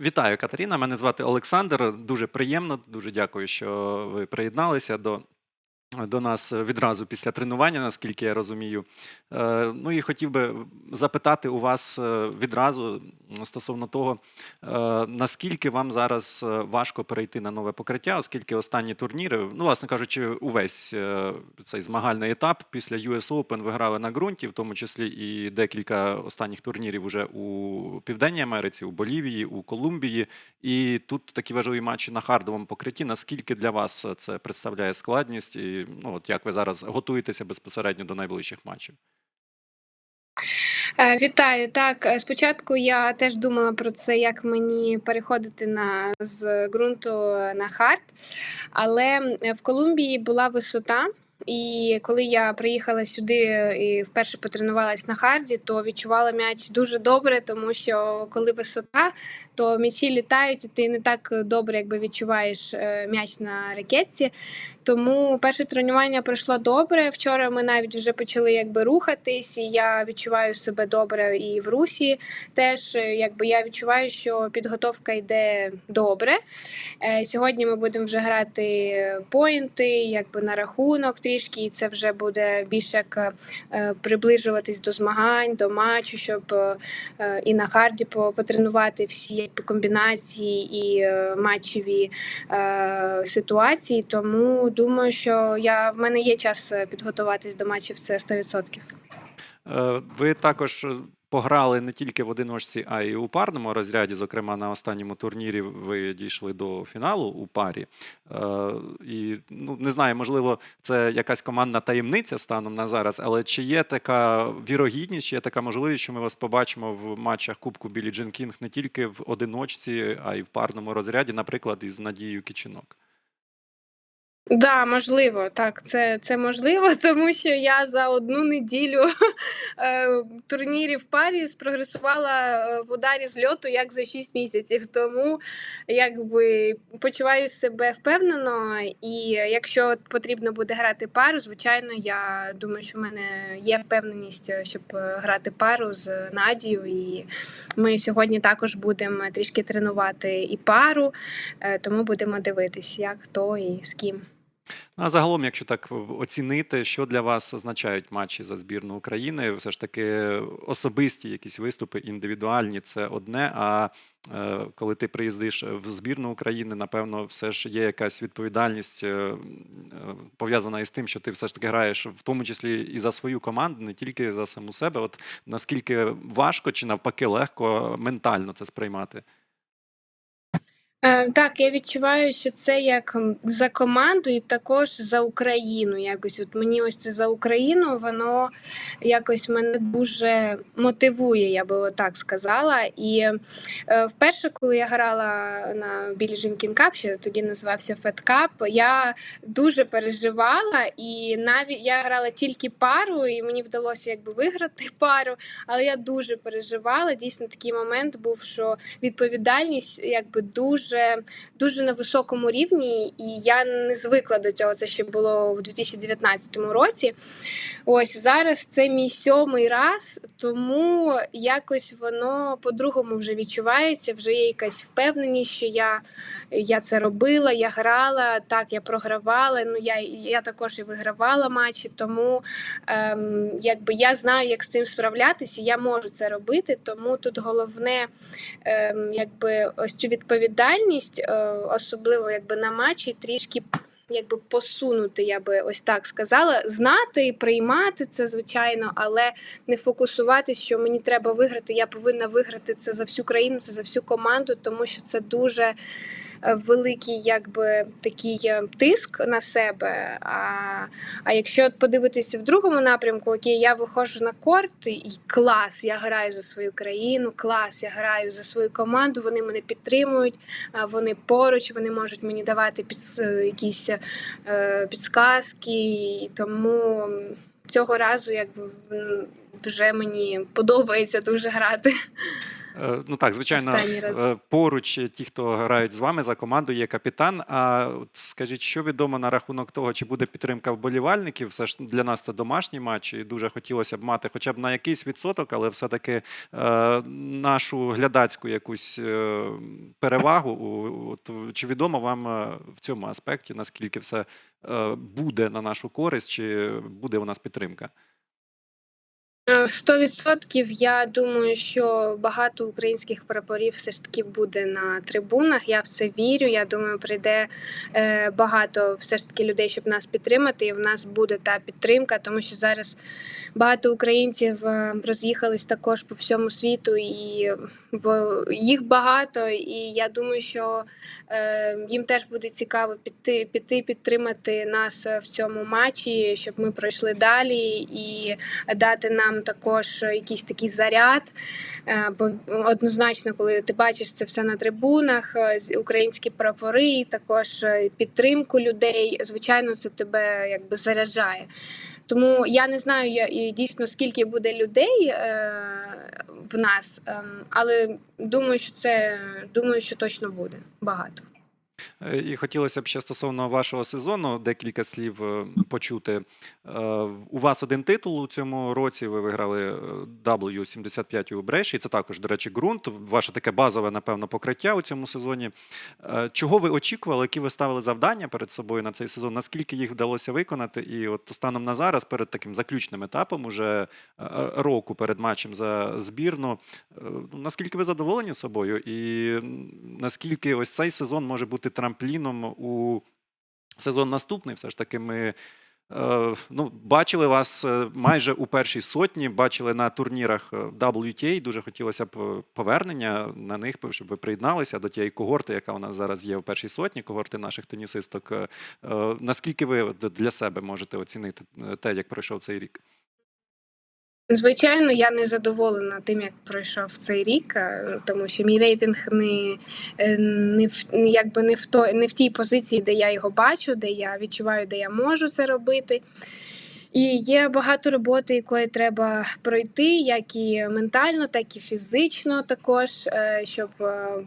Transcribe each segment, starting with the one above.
Вітаю, Катерина. Мене звати Олександр. Дуже приємно. Дуже дякую, що ви приєдналися до, до нас відразу після тренування, наскільки я розумію. Е, Ну і хотів би запитати у вас е, відразу стосовно того, е, наскільки вам зараз важко перейти на нове покриття, оскільки останні турніри, ну, власне кажучи, увесь цей змагальний етап після US Open ви грали на ґрунті, в тому числі і декілька останніх турнірів уже у Південній Америці, у Болівії, у Колумбії. І тут такі важливі матчі на хардовому покритті. Наскільки для вас це представляє складність? І ну, от як ви зараз готуєтеся безпосередньо до найближчих матчів? Е, Вітаю. Так, е, спочатку я теж думала про це, як мені переходити на з ґрунту на хард. Але в Колумбії була висота. І коли я приїхала сюди і вперше потренувалась на харді, то відчувала м'яч дуже добре, тому що коли висота, то м'ячі літають, і ти не так добре якби відчуваєш е, м'яч на ракетці. Тому перше тренування пройшло добре. Вчора ми навіть вже почали якби рухатись, і я відчуваю себе добре і в русі. Теж якби я відчуваю, що підготовка йде добре. Е, Сьогодні ми будемо вже грати поінти, якби на рахунок трішки, і це вже буде більше як е, приближуватись до змагань, до матчу, щоб е, е, і на харді по- потренувати всі комбінації і е, матчеві е, ситуації. Тому думаю, що я в мене є час е, підготуватись до матчів. Це 100%. Е, Ви також пограли не тільки в одиночці, а й у парному розряді. Зокрема, на останньому турнірі ви дійшли до фіналу у парі. Е, І ну не знаю, можливо, це якась командна таємниця станом на зараз, але чи є така вірогідність, чи є така можливість, що ми вас побачимо в матчах Кубку Білі Джин Кінг не тільки в одиночці, а й в парному розряді, наприклад, із Надією Кичинок? Да, можливо, так, це, це можливо, тому що я за одну неділю е, турнірів парі спрогресувала е, в ударі з льоту як за 6 місяців. Тому якби почуваю себе впевнено, і якщо потрібно буде грати пару, звичайно, я думаю, що в мене є впевненість, е, щоб грати пару з Надією. І ми сьогодні також будемо трішки тренувати і пару, тому будемо дивитись, як хто і з ким. Ну, А загалом, якщо так оцінити, що для вас означають матчі за збірну України, все ж таки особисті якісь виступи, індивідуальні це одне. А е, коли ти приїздиш в збірну України, напевно, все ж є якась відповідальність е, е, пов'язана із тим, що ти все ж таки граєш в тому числі і за свою команду, не тільки за саму себе. От наскільки важко чи навпаки легко ментально це сприймати? Е, Так, я відчуваю, що це як за команду і також за Україну. Якось от мені ось це за Україну, воно якось мене дуже мотивує, я би так сказала. І е, вперше, коли я грала на Білі Жінкін Кап, ще тоді називався Фет Кап, я дуже переживала, і навіть я грала тільки пару, і мені вдалося якби виграти пару. Але я дуже переживала. Дійсно, такий момент був, що відповідальність якби дуже, дуже на високому рівні, і я не звикла до цього. Це ще було в 2019 році. Ось зараз це мій сьомий раз, тому якось воно по-другому вже відчувається. Вже є якась впевненість, що я, я це робила, я грала, так, я програвала. Ну я, я також і вигравала матчі, тому ем, якби я знаю, як з цим справлятися, я можу це робити. Тому тут головне, ем, якби ось цю відповідальність, е, особливо якби на матчі, трішки. Якби посунути, я би ось так сказала, знати і приймати це, звичайно, але не фокусуватись, що мені треба виграти. Я повинна виграти це за всю країну, це за всю команду, тому що це дуже е, великий, якби такий е, тиск на себе. А, а якщо подивитися в другому напрямку, окей, я виходжу на корт і клас, я граю за свою країну, клас, я граю за свою команду, вони мене підтримують, вони поруч, вони можуть мені давати під, якісь е, підсказки, тому цього разу якби вже мені подобається дуже грати. Е, Ну так, звичайно, е, поруч ті, хто грають з вами за команду, є капітан. А от скажіть, що відомо на рахунок того, чи буде підтримка вболівальників? Все ж для нас це домашній матч, і дуже хотілося б мати хоча б на якийсь відсоток, але все-таки е, нашу глядацьку якусь перевагу. Чи відомо вам в цьому аспекті, наскільки все буде на нашу користь, чи буде у нас підтримка? Е, Сто відсотків я думаю, що багато українських прапорів все ж таки буде на трибунах. Я в це вірю. Я думаю, прийде е, багато все ж таки людей, щоб нас підтримати, і в нас буде та підтримка, тому що зараз багато українців е, роз'їхались також по всьому світу, і в їх багато. І я думаю, що е, їм теж буде цікаво піти, піти підтримати нас в цьому матчі, щоб ми пройшли далі і дати нам також якийсь такий заряд. Е, Бо однозначно, коли ти бачиш це все на трибунах, е, українські прапори, також е, підтримку людей, звичайно, це тебе якби заряджає. Тому я не знаю я, дійсно скільки буде людей е, в нас, ем, але думаю, що це думаю, що точно буде багато. Е, І хотілося б ще стосовно вашого сезону декілька слів е, почути. Е, У вас один титул у цьому році. Ви виграли е, W75 у Бреші. Це також, до речі, ґрунт. Ваше таке базове, напевно, покриття у цьому сезоні. Чого ви очікували, які ви ставили завдання перед собою на цей сезон? Наскільки їх вдалося виконати? І от станом на зараз, перед таким заключним етапом, уже року перед матчем за збірну, наскільки ви задоволені собою? І наскільки ось цей сезон може бути трампліном у сезон наступний? Все ж таки, ми е, ну, бачили вас е, майже у першій сотні, бачили на турнірах е, WTA. Дуже хотілося б повернення на них, щоб ви приєдналися до тієї когорти, яка у нас зараз є у першій сотні, когорти наших тенісисток. Наскільки ви для себе можете оцінити те, як пройшов цей рік? Звичайно, я не задоволена тим, як пройшов цей рік, е, тому що мій рейтинг не, е, не в якби не в то не в тій позиції, де я його бачу, де я відчуваю, де я можу це робити. І є багато роботи, якої треба пройти, як і ментально, так і фізично, також, е, щоб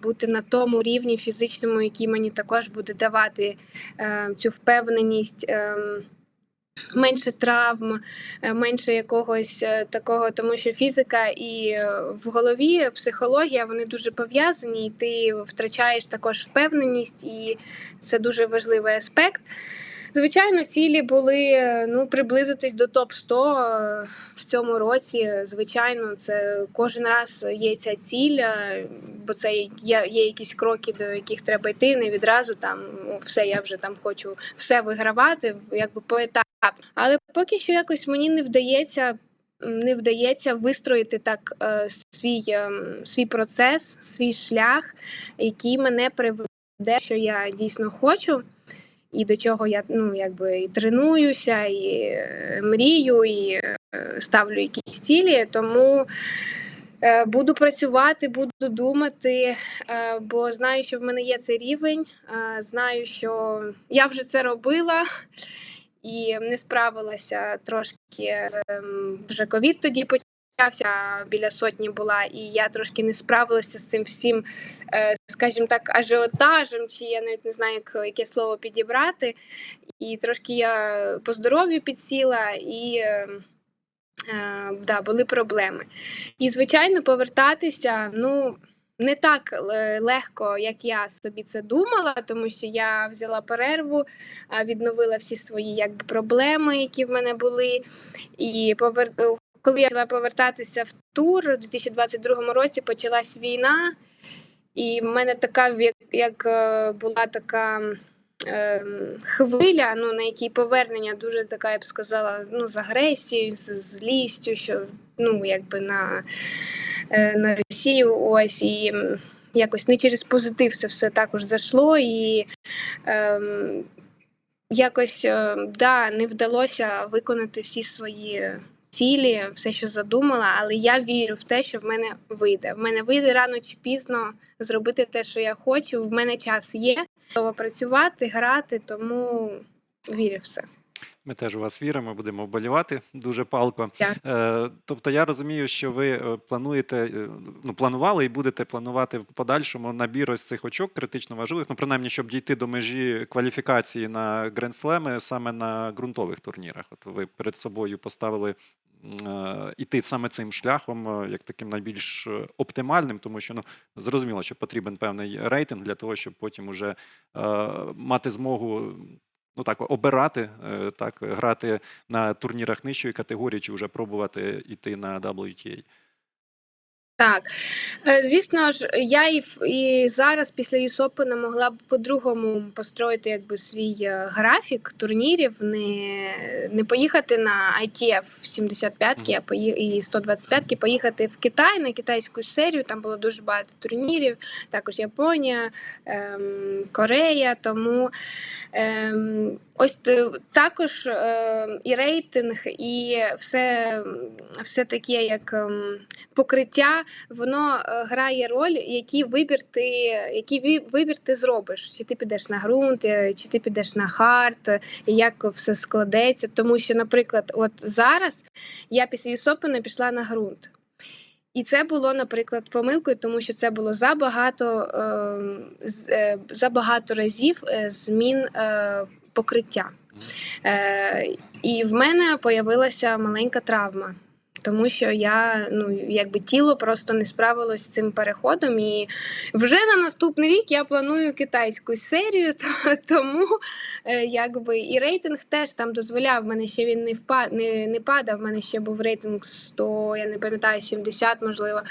бути на тому рівні фізичному, який мені також буде давати цю впевненість. Менше травм, е, менше якогось е, такого, тому що фізика і е, в голові психологія вони дуже пов'язані, і ти втрачаєш також впевненість, і це дуже важливий аспект. Звичайно, цілі були ну, приблизитись до топ 100 е, в цьому році. Звичайно, це кожен раз є ця ціль, бо це є, є якісь кроки, до яких треба йти. Не відразу там все, я вже там хочу все вигравати, якби поетапно. Але поки що якось мені не вдається. Не вдається вистроїти так е, свій, ем, свій процес, свій шлях, який мене приведе, що я дійсно хочу, і до чого я ну, якби і тренуюся, і е, мрію, і е, ставлю якісь цілі. Тому е, буду працювати, буду думати, е, бо знаю, що в мене є цей рівень. е, Знаю, що я вже це робила і не справилася трошки. ем, Вже ковід тоді почався біля сотні була, і я трошки не справилася з цим всім, е, скажімо так, ажіотажем, чи я навіть не знаю, як, яке слово підібрати. І трошки я по здоров'ю підсіла і. е, Е, да, були проблеми. І, звичайно, повертатися, ну. Не так легко, як я собі це думала, тому що я взяла перерву, відновила всі свої якби, проблеми, які в мене були. І повер... е, коли я почала повертатися в тур у 2022 році, почалась війна, і в мене така як, е, була така е, хвиля, ну, на якій повернення дуже така, я б сказала, ну, з агресією, з злістю, що ну, якби на, е, на Росію. Ось і якось не через позитив це все також зайшло. І ем, якось е, да, не вдалося виконати всі свої цілі, все, що задумала, але я вірю в те, що в мене вийде. В мене вийде рано чи пізно зробити те, що я хочу. В мене час є. Готова працювати, грати, тому вірю в це. Ми теж у вас віримо, будемо вболівати дуже палко. Дякую. Е, тобто я розумію, що ви е, плануєте, е, ну, планували і будете планувати в подальшому набір ось цих очок критично важливих, ну, принаймні, щоб дійти до межі кваліфікації на грандслеми саме на ґрунтових турнірах. От ви перед собою поставили іти саме цим шляхом, як таким найбільш оптимальним, тому що ну, зрозуміло, що потрібен певний рейтинг для того, щоб потім уже мати змогу ну так обирати, е, так грати на турнірах нижчої категорії, чи вже пробувати йти на WTA. Так, Е, звісно ж, я і, і зараз після ЮСОПена могла б по-другому построїти якби свій е, графік турнірів, не, не поїхати на ITF 75 Мгм. а і 125 поїхати в Китай на китайську серію. Там було дуже багато турнірів, також Японія, ем, Корея. Тому ем, ось е, також ем, і рейтинг, і все, все таке як ем, покриття воно е, грає роль, який вибір ти, який вибір ти зробиш. Чи ти підеш на ґрунт, е, чи ти підеш на хард, е, як все складеться. Тому що, наприклад, от зараз я після Юсопена пішла на ґрунт. І це було, наприклад, помилкою, тому що це було забагато, е, е, забагато разів змін е, покриття. Е, і в мене появилася маленька травма. Тому що я ну якби тіло просто не справилось з цим переходом, і вже на наступний рік я планую китайську серію, то, тому е, якби і рейтинг теж там дозволяв. Мене ще він не впад, не, не падав. В мене ще був рейтинг 100, я не пам'ятаю, 70, можливо.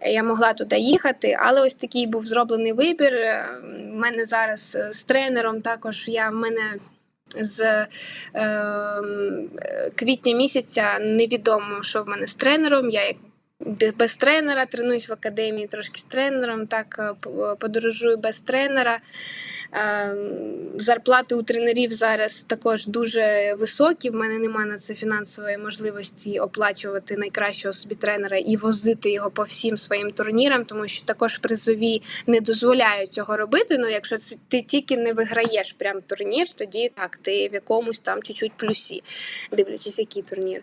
Е, Я могла туди їхати, але ось такий був зроблений вибір. Е, В мене зараз е, з тренером також я в мене з ем, квітня місяця невідомо, що в мене з тренером. Я як без тренера тренуюсь в академії, трошки з тренером, так е, подорожую без тренера. Ем, Зарплати у тренерів зараз також дуже високі. В мене немає на це фінансової можливості оплачувати найкращого собі тренера і возити його по всім своїм турнірам, тому що також призові не дозволяють цього робити. Ну, якщо ти тільки не виграєш прям турнір, тоді так, ти в якомусь там чуть-чуть плюсі, дивлячись, який турнір.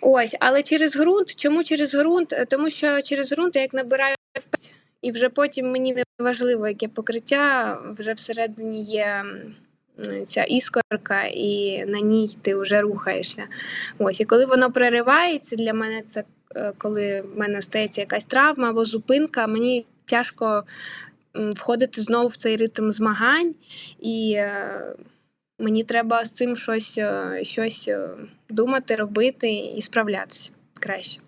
Ось, але через ґрунт. Чому через ґрунт? Е, Тому що через ґрунт я як набираю впевненість, і вже потім мені не важливо, яке покриття, вже всередині є ця іскорка, і на ній ти вже рухаєшся. Ось, і коли воно переривається, для мене це е, коли в мене стається якась травма або зупинка, мені тяжко входити знову в цей ритм змагань, і е, мені треба з цим щось, е, щось е, думати, робити і справлятися краще.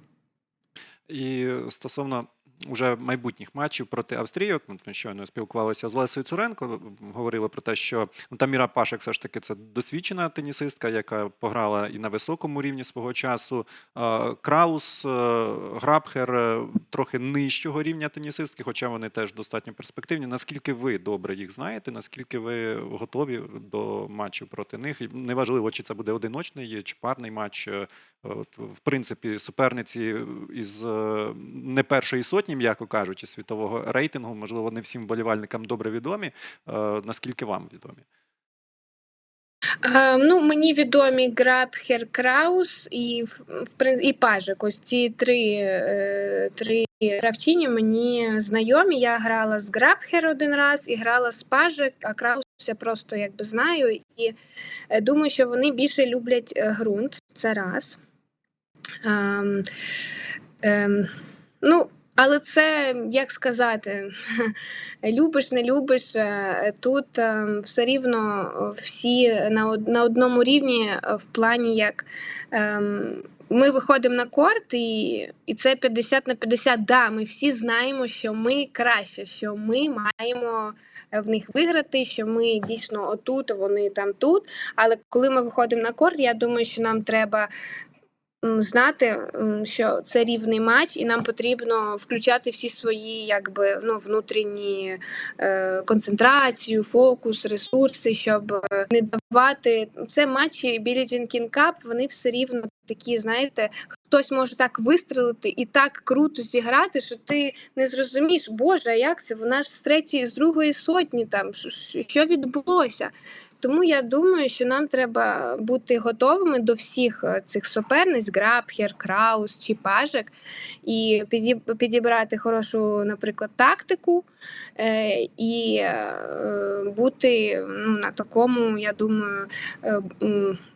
І стосовно уже майбутніх матчів проти австрійок, ми щойно спілкувалися з Лесою Цуренко, говорили про те, що ну, Таміра Пашек все ж таки це досвідчена тенісистка, яка пограла і на високому рівні свого часу. Краус, е, Грабхер е, трохи нижчого рівня тенісистки, хоча вони теж достатньо перспективні. Наскільки ви добре їх знаєте, наскільки ви готові до матчу проти них? Неважливо, чи це буде одиночний чи парний матч. е, От, в принципі, суперниці із е, не першої сотні, м'яко кажучи, світового рейтингу, можливо, не всім вболівальникам добре відомі. Е, Наскільки вам відомі? Е, ну, мені відомі Грабхер Краус і, і Пажик. Ось ці три, е, три гравчині мені знайомі. Я грала з Грабхер один раз і грала з Пажик, а Краус я просто якби знаю. І е, думаю, що вони більше люблять ґрунт. Це раз. Ем, ем, ну, але це як сказати, любиш, не любиш. е, Тут е, все рівно всі на, одному рівні е, в плані як. ем, Ми виходимо на корт, і, і це 50 на 50. Да, ми всі знаємо, що ми краще, що ми маємо в них виграти, що ми дійсно отут, вони там тут. Але коли ми виходимо на корт, я думаю, що нам треба знати, що це рівний матч, і нам потрібно включати всі свої якби, ну, внутрішні е, концентрацію, фокус, ресурси, щоб е, не давати. Це матчі Дженкін Кап, вони все рівно такі, знаєте, хтось може так вистрелити і так круто зіграти, що ти не зрозумієш, Боже, як це? Вона ж з третьої, з другої сотні там, що відбулося? Тому я думаю, що нам треба бути готовими до всіх е, цих суперниць: Грабхер, Краус чи Пажик, і підібрати хорошу, наприклад, тактику е, і е, бути ну, на такому, я думаю,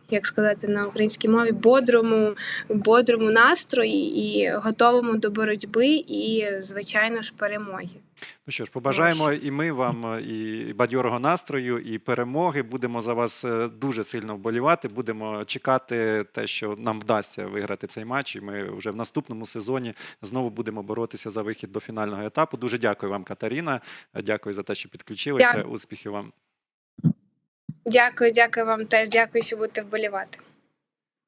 як сказати на українській мові, бодрому, бодрому настрої і готовому до боротьби, і, звичайно ж, перемоги. Ну що ж, побажаємо і ми вам е, і бадьорого настрою, і перемоги. Будемо за вас е, дуже сильно вболівати. Будемо чекати те, що нам вдасться виграти цей матч. І ми вже в наступному сезоні знову будемо боротися за вихід до фінального етапу. Дуже дякую вам, Катерина. Дякую за те, що підключилися. Дякую. Успіхів вам. Дякую, дякую вам теж. Дякую, що будете вболівати.